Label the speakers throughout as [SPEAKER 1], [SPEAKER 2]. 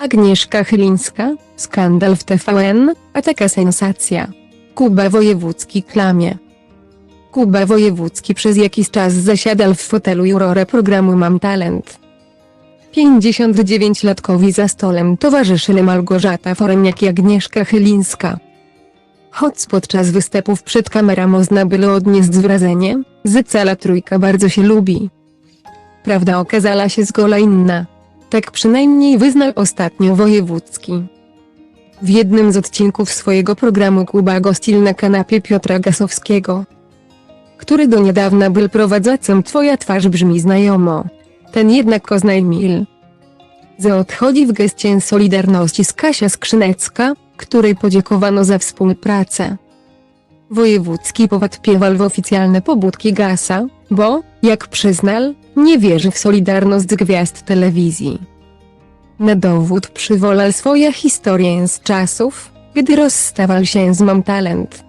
[SPEAKER 1] Agnieszka Chylińska, skandal w TVN, a taka sensacja. Kuba Wojewódzki klamie. Kuba Wojewódzki przez jakiś czas zasiadał w fotelu jurora programu Mam Talent. 59-latkowi za stolem towarzyszyli Małgorzata Foremniak i Agnieszka Chylińska. Choć podczas występów przed kamerą można było odnieść wrażenie, że cała trójka bardzo się lubi. Prawda okazała się zgoła inna. Tak przynajmniej wyznał ostatnio Wojewódzki. W jednym z odcinków swojego programu Kuba gościł na kanapie Piotra Gasowskiego, który do niedawna był prowadzącym Twoja twarz brzmi znajomo. Ten jednak oznajmił, że odchodzi w gestie Solidarności z Kasia Skrzynecka, której podziękowano za współpracę. Wojewódzki powątpiewał w oficjalne pobudki Gasa, bo, jak przyznał, nie wierzy w solidarność gwiazd telewizji. Na dowód przywołał swoją historię z czasów, gdy rozstawał się z Mam Talent.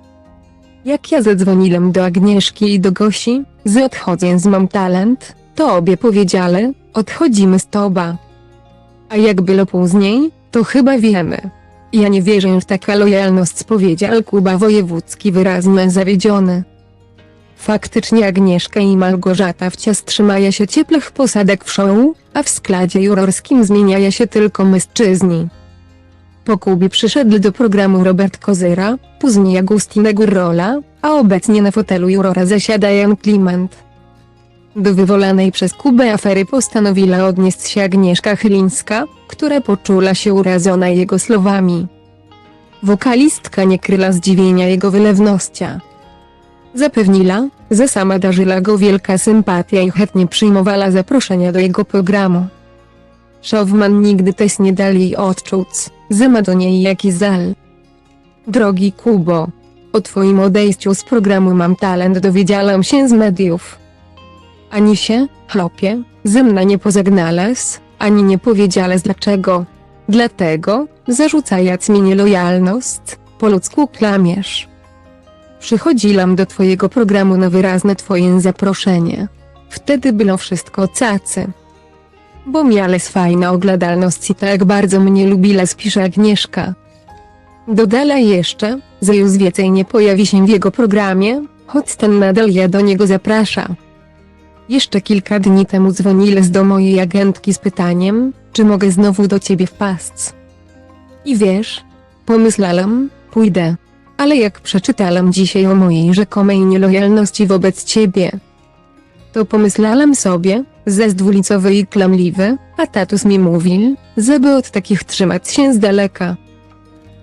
[SPEAKER 1] Jak ja zadzwoniłem do Agnieszki i do Gosi, że odchodzę z Mam Talent, to obie powiedziały, odchodzimy z Toba. A jak było później, to chyba wiemy. Ja nie wierzę w taka lojalność powiedział Kuba Wojewódzki wyraźnie zawiedziony. Faktycznie Agnieszka i Małgorzata wciąż trzymają się ciepłych posadek w show, a w składzie jurorskim zmieniają się tylko mężczyźni. Po Kubie przyszedł do programu Robert Kozyra, później Agustina Gurrola, a obecnie na fotelu jurora zasiada Jan Kliment. Do wywołanej przez Kubę afery postanowiła odnieść się Agnieszka Chylińska, która poczula się urażona jego słowami. Wokalistka nie kryła zdziwienia jego wylewnością. Zapewniła, że sama darzyła go wielka sympatia i chętnie przyjmowała zaproszenia do jego programu. Szowman nigdy też nie dali jej odczuć, że ma do niej jakiś żal. Drogi Kubo, o twoim odejściu z programu Mam Talent dowiedziałam się z mediów. Ani się, chlopie, ze mną nie pozagnalaz, ani nie powiedziałeś dlaczego. Dlatego, zarzucając mi nielojalność, po ludzku klamiesz. Przychodziłam do twojego programu na wyrazne twoje zaproszenie. Wtedy było wszystko cacy. Bo miałeś fajna oglądalność i tak bardzo mnie lubiła spisze Agnieszka. Dodala jeszcze, że już więcej nie pojawi się w jego programie, choć ten nadal ja do niego zaprasza. Jeszcze kilka dni temu dzwoniłeś do mojej agentki z pytaniem, czy mogę znowu do ciebie wpaść. I wiesz, pomyślałam, pójdę. Ale jak przeczytałam dzisiaj o mojej rzekomej nielojalności wobec ciebie, to pomyślałam sobie, że jest dwulicowy i klamliwy, a tatus mi mówił, żeby od takich trzymać się z daleka.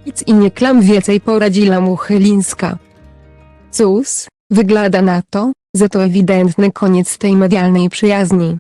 [SPEAKER 1] Nic i nie klam więcej poradziła mu Chylińska. Cóż, wygląda na to, że to ewidentny koniec tej medialnej przyjaźni.